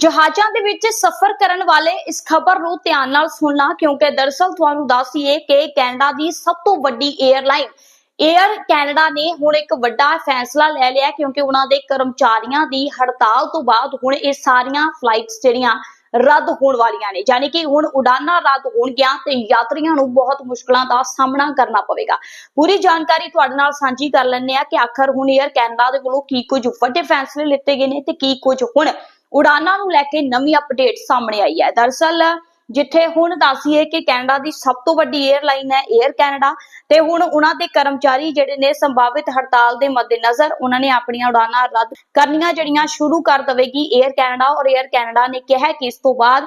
ਜਹਾਜ਼ਾਂ ਦੇ ਵਿੱਚ ਸਫ਼ਰ ਕਰਨ ਵਾਲੇ ਇਸ ਖਬਰ ਨੂੰ ਧਿਆਨ ਨਾਲ ਸੁਣਨਾ, ਕਿਉਂਕਿ ਦਰਸਲ ਤੁਹਾਨੂੰ ਦੱਸੀਏ ਕਿ ਕੈਨੇਡਾ ਦੀ ਸਭ ਤੋਂ ਵੱਡੀ 에ਅਰਲਾਈਨ 에ਅਰ ਕੈਨੇਡਾ ਨੇ ਹੁਣ ਇੱਕ ਵੱਡਾ ਫੈਸਲਾ ਲੈ ਲਿਆ, ਕਿਉਂਕਿ ਉਹਨਾਂ ਦੇ ਕਰਮਚਾਰੀਆਂ ਦੀ ਹੜਤਾਲ ਤੋਂ ਬਾਅਦ ਹੁਣ ਇਹ ਸਾਰੀਆਂ ਫਲਾਈਟਸ ਜਿਹੜੀਆਂ ਰੱਦ ਹੋਣ ਵਾਲੀਆਂ ਨੇ, ਯਾਨੀ ਕਿ ਹੁਣ ਉਡਾਨਾਂ ਰੱਦ ਹੋਣਗੀਆਂ ਤੇ ਯਾਤਰੀਆਂ ਨੂੰ ਬਹੁਤ ਮੁਸ਼ਕਲਾਂ ਦਾ ਸਾਹਮਣਾ ਕਰਨਾ ਪਵੇਗਾ। ਪੂਰੀ ਜਾਣਕਾਰੀ ਤੁਹਾਡੇ ਨਾਲ ਸਾਂਝੀ ਕਰ ਲੈਣੇ ਆ ਕਿ ਆਖਰ ਹੁਣ 에ਅਰ ਕੈਨੇਡਾ ਦੇ ਵੱਲੋਂ ਕੀ ਕੁਝ ਵੱਡੇ ਫੈਸਲੇ ਲਿੱਤੇ ਗਏ ਨੇ ਤੇ ਕੀ ਕੁਝ ਹੁਣ ਉਡਾਨਾਂ ਨੂੰ ਲੈ ਕੇ ਨਵੀਂ ਅਪਡੇਟ ਸਾਹਮਣੇ ਆਈ ਹੈ। ਦਰਸਲ, ਜਿੱਥੇ ਹੁਣ ਦੱਸੀਏ ਕਿ ਕੈਨੇਡਾ ਦੀ ਸਭ ਤੋਂ ਵੱਡੀ 에ਅਰਲਾਈਨ ਹੈ 에ਅਰ ਕੈਨੇਡਾ ਤੇ ਹੁਣ ਉਹਨਾਂ ਦੇ ਕਰਮਚਾਰੀ ਜਿਹੜੇ ਨੇ ਸੰਭਾਵਿਤ ਹੜਤਾਲ ਦੇ ਮੱਦੇਨਜ਼ਰ ਉਹਨਾਂ ਨੇ ਆਪਣੀਆਂ ਉਡਾਨਾਂ ਰੱਦ ਕਰਨੀਆਂ ਜਿਹੜੀਆਂ ਸ਼ੁਰੂ ਕਰ ਦਵੇਗੀ 에ਅਰ ਕੈਨੇਡਾ ਔਰ 에ਅਰ ਕੈਨੇਡਾ ਨੇ ਕਿਹਾ ਕਿ ਇਸ ਤੋਂ ਬਾਅਦ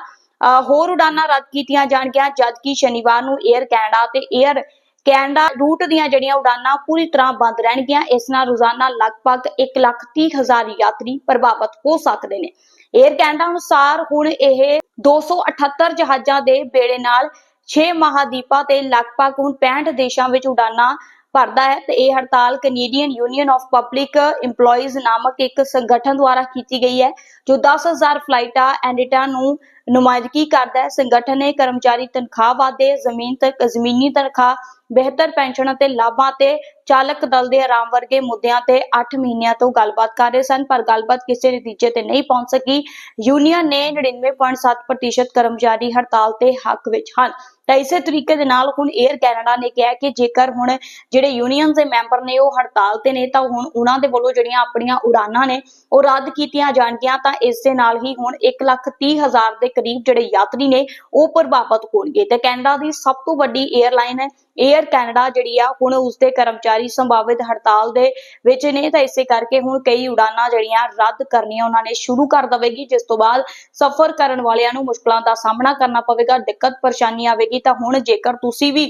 ਹੋਰ ਉਡਾਨਾਂ ਰੱਦ ਕੀਤੀਆਂ ਜਾਣਗੀਆਂ, ਜਦਕਿ ਸ਼ਨੀਵਾਰ ਨੂੰ 에ਅਰ ਕੈਨੇਡਾ ਤੇ 에ਅਰ ਕੈਨੇਡਾ ਰੂਟ ਦੀਆਂ ਜਿਹੜੀਆਂ ਉਡਾਨਾਂ ਪੂਰੀ ਤਰ੍ਹਾਂ ਬੰਦ ਰਹਿਣਗੀਆਂ। ਇਸ ਨਾਲ ਰੋਜ਼ਾਨਾ ਲਗਭਗ 1,30,000 ਯਾਤਰੀ ਪ੍ਰਭਾਵਿਤ ਹੋ ਸਕਦੇ ਨੇ। 에ਅਰ ਕੈਨੇਡਾ ਅਨੁਸਾਰ ਹੁਣ ਇਹ 278 ਜਹਾਜ਼ਾਂ ਦੇ ਬੇੜੇ ਨਾਲ 6 ਮਹਾਦੀਪਾਂ ਤੇ ਲਗਭਗ ਹੁਣ 65 ਦੇਸ਼ਾਂ ਵਿੱਚ ਉਡਾਨਾਂ ਭਰਦਾ ਹੈ ਤੇ ਇਹ ਹੜਤਾਲ Canadian Union of Public EMPLOYEES ਨਾਮਕ ਇੱਕ ਸੰਗਠਨ ਦੁਆਰਾ ਕੀਤੀ ਗਈ ਹੈ, ਜੋ 10000 ਫਲਾਈਟਾਂ ਐਂਡਿਟਾ ਨੂੰ ਨੁਮਾਇੰਦਗੀ ਕਰਦਾ ਹੈ। ਸੰਗਠਨ ਨੇ ਕਰਮਚਾਰੀ ਤਨਖਾਹ ਵਾਧੇ, ਜ਼ਮੀਨ ਤੱਕ, ਜ਼ਮੀਨੀ ਤਨਖਾਹ, ਬਿਹਤਰ ਪੈਨਸ਼ਨ ਅਤੇ ਲਾਭਾਂ ਤੇ ਚਾਲਕ ਦਲ ਦੇ ਆਰਾਮ ਵਰਗੇ ਮੁੱਦਿਆਂ ਤੇ 8 ਮਹੀਨਿਆਂ ਤੋਂ ਗੱਲਬਾਤ ਕਰ ਰਹੇ ਸਨ, ਪਰ ਗੱਲਬਾਤ ਕਿਸੇ ਨਤੀਜੇ ਤੇ ਨਹੀਂ ਪਹੁੰਚ ਸਕੀ। ਯੂਨੀਅਨ ਨੇ 99.7% ਕਰਮਚਾਰੀ ਹੜਤਾਲ ਤੇ ਹੱਕ ਵਿੱਚ ਹਨ। ਤਾਂ ਇਸੇ ਤਰੀਕੇ ਦੇ ਨਾਲ ਹੁਣ 에ਅਰ ਕੈਨੇਡਾ ਨੇ ਕਿਹਾ ਕਿ ਜੇਕਰ ਹੁਣ ਜਿਹੜੇ ਯੂਨੀਅਨ ਦੇ ਮੈਂਬਰ ਨੇ ਉਹ ਹੜਤਾਲ ਤੇ ਨੇ ਤਾਂ ਹੁਣ ਉਹਨਾਂ ਦੇ ਵੱਲੋਂ ਜਿਹੜੀਆਂ ਆਪਣੀਆਂ ਉਡਾਨਾਂ ਨੇ ਉਹ ਰੱਦ ਕੀਤੀਆਂ ਜਾਣਗੀਆਂ ਤਾਂ ਇਸ ਦੇ ਨਾਲ ਹੀ ਹੁਣ 1,30,000 ਦੇ ਕਰੀਬ ਜਿਹੜੇ ਯਾਤਰੀ ਨੇ ਉਹ ਪ੍ਰਭਾਵਿਤ ਹੋਣਗੇ। ਤੇ ਕੈਨੇਡਾ ਦੀ ਸਭ ਤੋਂ ਵੱਡੀ 에ਅਰਲਾਈਨ ਹੈ 에ਅਰ ਕੈਨੇਡਾ ਜਿਹੜੀ ਆ, ਹੁਣ ਉਸਦੇ ਕਰਮਚਾਰੀ ਸੰਭਾਵਿਤ ਹੜਤਾਲ ਦੇ ਵਿੱਚ ਨੇ, ਤਾਂ ਇਸੇ ਕਰਕੇ ਹੁਣ ਕਈ ਉਡਾਨਾਂ ਜਿਹੜੀਆਂ ਰੱਦ ਕਰਨੀਆਂ ਉਹਨਾਂ ਨੇ ਸ਼ੁਰੂ ਕਰ ਦੇਵੇਗੀ, ਜਿਸ ਤੋਂ ਬਾਅਦ ਸਫ਼ਰ ਕਰਨ ਵਾਲਿਆਂ ਨੂੰ ਮੁਸ਼ਕਲਾਂ ਦਾ ਸਾਹਮਣਾ ਕਰਨਾ ਪਵੇਗਾ, ਦਿੱਕਤ ਪਰੇਸ਼ਾਨੀ ਆਵੇਗੀ, ਤਾਂ ਹੁਣ ਜੇਕਰ ਤੁਸੀਂ ਵੀ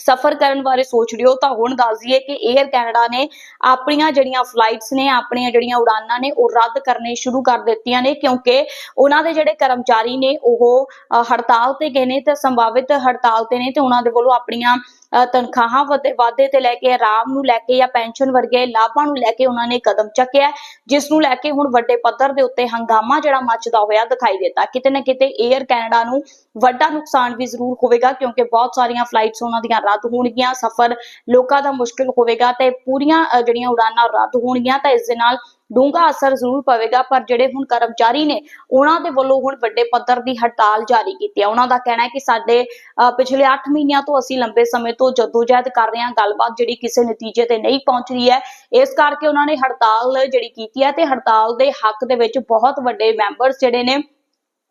ਸਫ਼ਰ ਕਰਨ ਬਾਰੇ ਸੋਚ ਰਹੇ ਹੋ ਤਾਂ ਹੁਣ ਦੱਸ ਦਈਏ ਕਿ 에ਅਰ ਕੈਨੇਡਾ ਨੇ ਆਪਣੀਆਂ ਜਿਹੜੀਆਂ ਫਲਾਈਟਸ ਨੇ, ਆਪਣੀਆਂ ਜਿਹੜੀਆਂ ਉਡਾਨਾਂ ਨੇ, ਉਹ ਰੱਦ ਕਰਨੇ ਸ਼ੁਰੂ ਕਰ ਦਿੱਤੀਆਂ ਨੇ, ਕਿਉਂਕਿ ਉਹਨਾਂ ਦੇ ਜਿਹੜੇ ਕਰਮਚਾਰੀ ਨੇ, ਉਹ ਹੜਤਾਲ ਤੇ ਗਏ ਨੇ ਤੇ ਸੰਭਾਵਿਤ ਹੜਤਾਲ ਤੇ ਨੇ ਤੇ ਉਹਨਾਂ ਦੇ ਵੱਲੋਂ ਆਪਣੀਆਂ ਤਨਖਾਹਾਂ ਵਾਧੇ ਤੇ ਲੈ ਕੇ ਆਰਾਮ ਨੂੰ ਲੈ ਕੇ ਜਾਂ ਪੈਨਸ਼ਨ ਵਰਗੇ ਲਾਭਾਂ ਨੂੰ ਲੈ ਕੇ ਉਹਨਾਂ ਨੇ ਕਦਮ ਚੱਕਿਆ। ਜਿਸ ਨੂੰ ਲੈ ਕੇ ਹੁਣ ਵੱਡੇ ਪੱਧਰ ਦੇ ਉੱਤੇ ਹੰਗਾਮਾ ਜਿਹੜਾ ਮੱਚਦਾ ਹੋਇਆ ਦਿਖਾਈ ਦਿੱਤਾ। ਕਿਤੇ ਨਾ ਕਿਤੇ 에ਅਰ ਕੈਨੇਡਾ ਨੂੰ ਵੱਡਾ ਨੁਕਸਾਨ ਵੀ ਜ਼ਰੂਰ ਹੋਵੇਗਾ ਕਿਉਂਕਿ ਬਹੁਤ ਸਾਰੀਆਂ ਫਲਾਈਟਸ ਉਹਨਾਂ ਦੀਆਂ ਰੱਦ ਹੋਣਗੀਆਂ। ਸਫ਼ਰ ਲੋਕਾਂ ਦਾ ਮੁਸ਼ਕਿਲ ਹੋਵੇਗਾ ਤੇ ਪੂਰੀਆਂ ਜਿਹੜੀਆਂ ਉਡਾਨਾਂ ਰੱਦ ਹੋਣਗੀਆਂ ਤਾਂ ਇਸ ਦੇ ਨਾਲ ਡੂੰਘਾ ਅਸਰ ਜ਼ਰੂਰ ਪਵੇਗਾ, ਪਰ ਜਿਹੜੇ ਹੁਣ ਕਰਮਚਾਰੀ ਨੇ ਉਹਨਾਂ ਦੇ ਵੱਲੋਂ ਹੁਣ ਵੱਡੇ ਪੱਧਰ ਦੀ ਹੜਤਾਲ ਜਾਰੀ ਕੀਤੀ ਹੈ। ਉਹਨਾਂ ਦਾ ਕਹਿਣਾ ਹੈ ਕਿ ਸਾਡੇ ਪਿਛਲੇ 8 ਮਹੀਨਿਆਂ ਤੋਂ ਅਸੀਂ ਲੰਬੇ ਸਮੇਂ ਤੋਂ ਜਦੋਜਹਿਦ ਕਰ ਰਹੇ ਹਾਂ, ਗੱਲਬਾਤ ਜਿਹੜੀ ਕਿਸੇ ਨਤੀਜੇ ਤੇ ਨਹੀਂ ਪਹੁੰਚ ਰਹੀ ਹੈ। ਇਸ ਕਰਕੇ ਉਹਨਾਂ ਨੇ ਹੜਤਾਲ ਜਿਹੜੀ ਕੀਤੀ ਹੈ ਤੇ ਹੜਤਾਲ ਦੇ ਹੱਕ ਦੇ ਵਿੱਚ ਬਹੁਤ ਵੱਡੇ ਮੈਂਬਰਸ ਜਿਹੜੇ ਨੇ,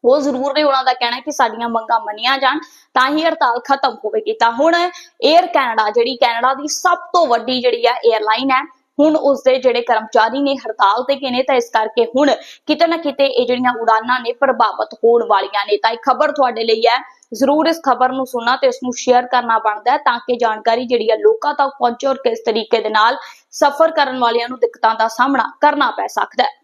ਉਹ ਜ਼ਰੂਰ ਨੇ। ਉਹਨਾਂ ਦਾ ਕਹਿਣਾ ਕਿ ਸਾਡੀਆਂ ਮੰਗਾਂ ਮੰਨੀਆਂ ਜਾਣ ਤਾਂ ਹੀ ਹੜਤਾਲ ਖਤਮ ਹੋਵੇਗੀ। ਤਾਂ ਹੁਣ 에ਅਰ ਕੈਨੇਡਾ ਜਿਹੜੀ ਕੈਨੇਡਾ ਦੀ ਸਭ ਤੋਂ ਵੱਡੀ ਜਿਹੜੀ ਹੈ 에ਅਰਲਾਈਨ ਹੈ ਹੁਣ ਉਸ ਦੇ ਜਿਹੜੇ ਕਰਮਚਾਰੀ ਨੇ ਹੜਤਾਲ ਤੇ ਗਏ ਨੇ, ਤਾਂ ਇਸ ਕਰਕੇ ਹੁਣ ਕਿਤੇ ਨਾ ਕਿਤੇ ਇਹ ਜਿਹੜੀਆਂ ਉਡਾਨਾਂ ਨੇ ਪ੍ਰਭਾਵਿਤ ਹੋਣ ਵਾਲੀਆਂ ਨੇ। ਤਾਂ ਇਹ ਖਬਰ ਤੁਹਾਡੇ ਲਈ ਹੈ। ਜ਼ਰੂਰ ਇਸ ਖਬਰ ਨੂੰ ਸੁਣਨਾ ਤੇ ਇਸ ਨੂੰ ਸ਼ੇਅਰ ਕਰਨਾ ਬਣਦਾ ਹੈ ਤਾਂ ਕਿ ਜਾਣਕਾਰੀ ਜਿਹੜੀ ਹੈ ਲੋਕਾਂ ਤੱਕ ਪਹੁੰਚੇ ਔਰ ਕਿਸ ਤਰੀਕੇ ਦੇ ਨਾਲ ਸਫ਼ਰ ਕਰਨ ਵਾਲਿਆਂ ਨੂੰ ਦਿੱਕਤਾਂ ਦਾ ਸਾਹਮਣਾ ਕਰਨਾ ਪੈ ਸਕਦਾ ਹੈ।